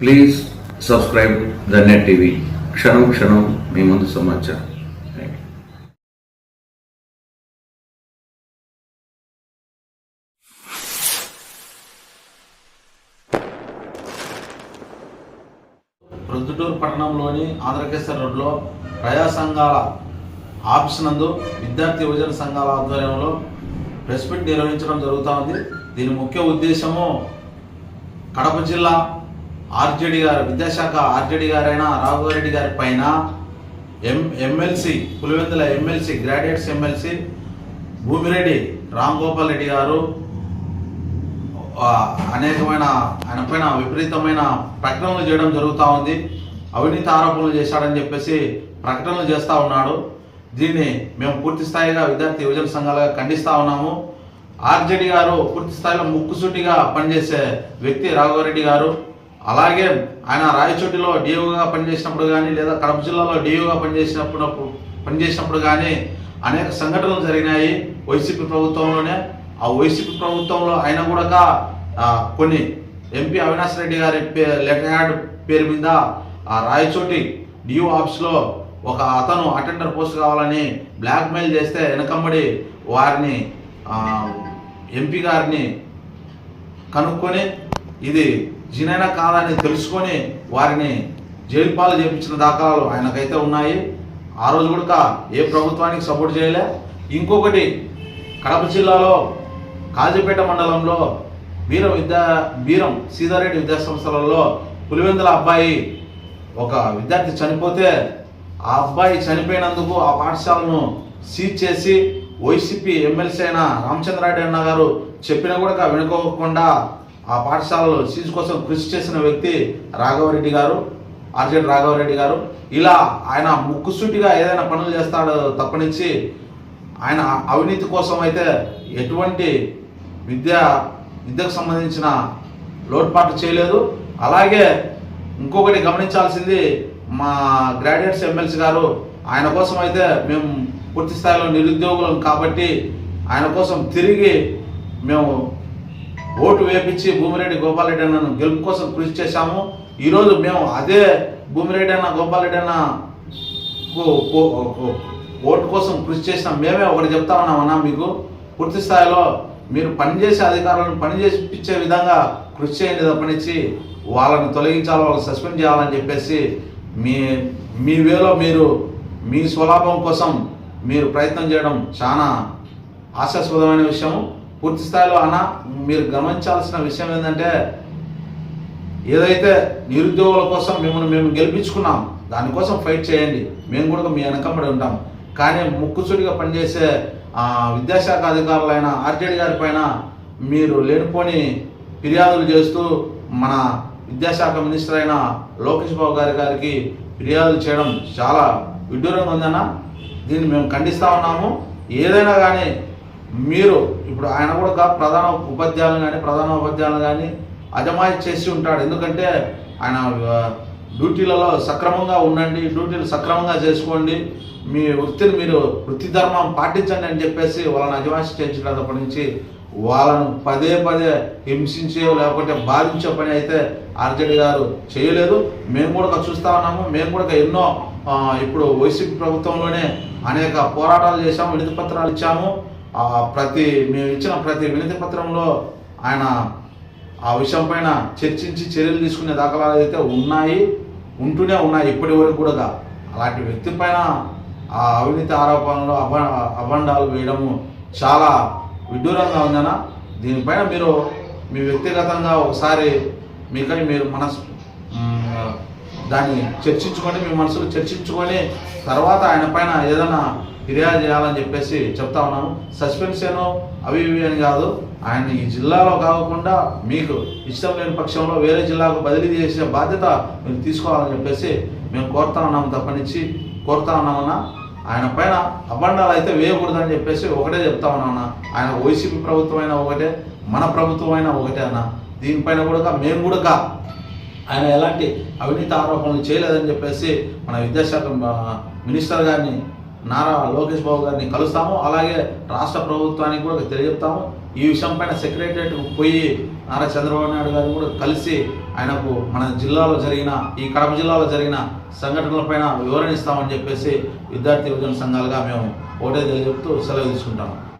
Please subscribe the net TV క్షణం క్షణం మీ ముందు సమాచారం. ప్రొద్దుటూరు పట్టణంలోని ఆంధ్రకేశ్వర రోడ్లో ప్రజా సంఘాల ఆఫీస్ నందు విద్యార్థి యువజన సంఘాల ఆధ్వర్యంలో ప్రెస్ మీట్ నిర్వహించడం జరుగుతూ ఉంది. దీని ముఖ్య ఉద్దేశము కడప జిల్లా ఆర్జేడి గారు విద్యాశాఖ ఆర్జేడి గారైన రాఘవరెడ్డి గారి పైన M MLC Pulivendula MLC graduates MLC Bhumireddy Ram Gopal Reddy garu అనేకమైన ఆయన పైన విపరీతమైన ప్రకటనలు చేయడం జరుగుతూ ఉంది. అవినీతి ఆరోపణలు చేశాడని చెప్పేసి ప్రకటనలు చేస్తూ ఉన్నాడు. దీన్ని మేము పూర్తి స్థాయిగా విద్యార్థి యువజన సంఘాలుగా ఖండిస్తూ ఉన్నాము. ఆర్జేడి గారు పూర్తి స్థాయిలో ముక్కుసూటిగా పనిచేసే వ్యక్తి రాఘవరెడ్డి గారు. అలాగే ఆయన రాయచోటిలో డిఓగా పనిచేసినప్పుడు కానీ లేదా కడప జిల్లాలో డిఓగా పనిచేసినప్పుడు పనిచేసినప్పుడు కానీ అనేక సంఘటనలు జరిగినాయి. వైసీపీ ప్రభుత్వంలోనే. ఆ వైసీపీ ప్రభుత్వంలో ఆయన కూడా కొన్ని ఎంపీ అవినాష్ రెడ్డి గారి పే- లెటర్ హ్యాడ్ పేరు మీద ఆ రాయచోటి డిఓ ఆఫీస్లో ఒక అతను అటెండర్ పోస్ట్ కావాలని బ్లాక్మెయిల్ చేస్తే వెనకమ్మడి వారిని ఎంపీ గారిని కనుక్కొని ఇది జినైనా కాదని తెలుసుకొని వారిని జైలు పాలు చేపించిన దాఖలాలు ఆయనకైతే ఉన్నాయి. ఆ రోజు కూడా ఏ ప్రభుత్వానికి సపోర్ట్ చేయలే. ఇంకొకటి కడప జిల్లాలో కాజీపేట మండలంలో వీరం విద్యా వీరం సీతారెడ్డి విద్యా సంస్థలలో పులివెందుల అబ్బాయి ఒక విద్యార్థి చనిపోతే ఆ అబ్బాయి చనిపోయినందుకు ఆ పాఠశాలను సీజ్ చేసి వైసీపీ ఎమ్మెల్సీ అయిన రామచంద్రారెడ్డి అన్న గారు చెప్పినా కూడా వెనుకోకుండా ఆ పాఠశాలలో సీజు కోసం కృషి చేసిన వ్యక్తి రాఘవరెడ్డి గారు ఆర్జెడ్ రాఘవరెడ్డి గారు. ఇలా ఆయన ముక్కుసూటిగా ఏదైనా పనులు చేస్తాడో తప్పనించి ఆయన అవినీతి కోసం అయితే ఎటువంటి విద్య విద్యకు సంబంధించిన లోటుపాటు చేయలేదు. అలాగే ఇంకొకటి గమనించాల్సింది మా గ్రాడ్యుయేట్స్ ఎమ్మెల్సీ గారు ఆయన కోసం అయితే మేము పూర్తి స్థాయిలో నిరుద్యోగులం కాబట్టి ఆయన కోసం తిరిగి మేము ఓటు వేపించి భూమిరెడ్డి గోపాలరెడ్డి అన్నను గెలుపు కోసం కృషి చేశాము. ఈరోజు మేము అదే భూమిరెడ్డి అన్న గోపాలరెడ్డి అన్న ఓటు కోసం కృషి చేసిన మేమే ఒకటి చెప్తా ఉన్నామన్నా మీకు. పూర్తి స్థాయిలో మీరు పనిచేసే అధికారులను పనిచేసిపించే విధంగా కృషి చేయండి తప్పనిచ్చి వాళ్ళని తొలగించాలి వాళ్ళని సస్పెండ్ చేయాలని చెప్పేసి మీ మీ వేలో మీరు మీ స్వలాభం కోసం మీరు ప్రయత్నం చేయడం చాలా ఆశాస్పదమైన విషయం పూర్తి స్థాయిలో అన్న మీరు గమనించాల్సిన విషయం ఏంటంటే ఏదైతే నిరుద్యోగుల కోసం మిమ్మల్ని మేము గెలిపించుకున్నాం దానికోసం ఫైట్ చేయండి. మేము కూడా మీ వెనకబడి ఉంటాం. కానీ ముక్కుసూటిగా పనిచేసే విద్యాశాఖ అధికారులైన ఆర్జేడీ గారి పైన మీరు లేనిపోని ఫిర్యాదులు చేస్తూ మన విద్యాశాఖ మినిస్టర్ అయిన లోకేష్ బాబు గారి గారికి ఫిర్యాదులు చేయడం చాలా విడ్డూరంగా ఉందన్న. దీన్ని మేము ఖండిస్తూ ఉన్నాము. ఏదైనా కానీ మీరు ఇప్పుడు ఆయన కూడా ప్రధాన ఉపాధ్యాయులు కానీ ప్రధాన ఉపాధ్యాయులు కానీ అజమాయి చేసి ఉంటాడు. ఎందుకంటే ఆయన డ్యూటీలలో సక్రమంగా ఉండండి డ్యూటీలు సక్రమంగా చేసుకోండి. మీ వృత్తిని మీరు వృత్తి ధర్మం పాటించండి అని చెప్పేసి వాళ్ళని అజమాయిషి చేయించినప్పటి నుంచి. వాళ్ళను పదే పదే హింసించే లేకపోతే బాధించే పని అయితే ఆర్జేడీ గారు చేయలేదు. మేము కూడా చూస్తా ఉన్నాము. మేము కూడా ఎన్నో ఇప్పుడు వైసీపీ ప్రభుత్వంలోనే అనేక పోరాటాలు చేశాము వినతి పత్రాలు ఇచ్చాము. ప్రతి మేము ఇచ్చిన ప్రతి వినతి పత్రంలో ఆయన ఆ విషయం పైన చర్చించి చర్యలు తీసుకునే దాఖలాలు అయితే ఉన్నాయి ఉంటూనే ఉన్నాయి ఇప్పటి వరకు కూడా అలాంటి వ్యక్తి పైన ఆ అవినీతి ఆరోపణలు అభ అభండాలు వేయడము చాలా విడ్డూరంగా ఉందన్న. దీనిపైన మీరు మీ వ్యక్తిగతంగా ఒకసారి మీకై మీరు మనసు దాన్ని చర్చించుకొని మీ మనసులో చర్చించుకొని తర్వాత ఆయన పైన ఏదైనా ఫిర్యాదు చేయాలని చెప్పేసి చెప్తా ఉన్నాము సస్పెన్షన్ అవి ఇవి అని కాదు. ఆయన ఈ జిల్లాలో కాకుండా మీకు ఇష్టం లేని పక్షంలో వేరే జిల్లాకు బదిలీ చేసే బాధ్యత మీరు తీసుకోవాలని చెప్పేసి మేము కోరుతా ఉన్నాము తప్పనిచ్చి. కోరుతా ఉన్నామన్నా ఆయన పైన అబండాలు అయితే వేయకూడదని చెప్పేసి ఒకటే చెప్తా ఉన్నామన్నా ఆయన వైసీపీ ప్రభుత్వం అయినా ఒకటే మన ప్రభుత్వం అయినా ఒకటే అన్న. దీనిపైన కూడా మేము కూడా ఆయన ఎలాంటి అవినీతి ఆరోపణలు చేయలేదని చెప్పేసి మన విద్యాశాఖ మినిస్టర్ గారిని నారా లోకేష్ బాబు గారిని కలుస్తాము. అలాగే రాష్ట్ర ప్రభుత్వానికి కూడా తెలియజెప్తాము ఈ విషయం పైన సెక్రటరియట్ పోయి నారా చంద్రబాబు నాయుడు గారిని కూడా కలిసి ఆయనకు మన జిల్లాలో జరిగిన ఈ కడప జిల్లాలో జరిగిన సంఘటనలపైన వివరణ ఇస్తామని చెప్పేసి విద్యార్థి యువజన సంఘాలుగా మేము ఒకటే తెలియజెప్తూ సెలవు తీసుకుంటాము.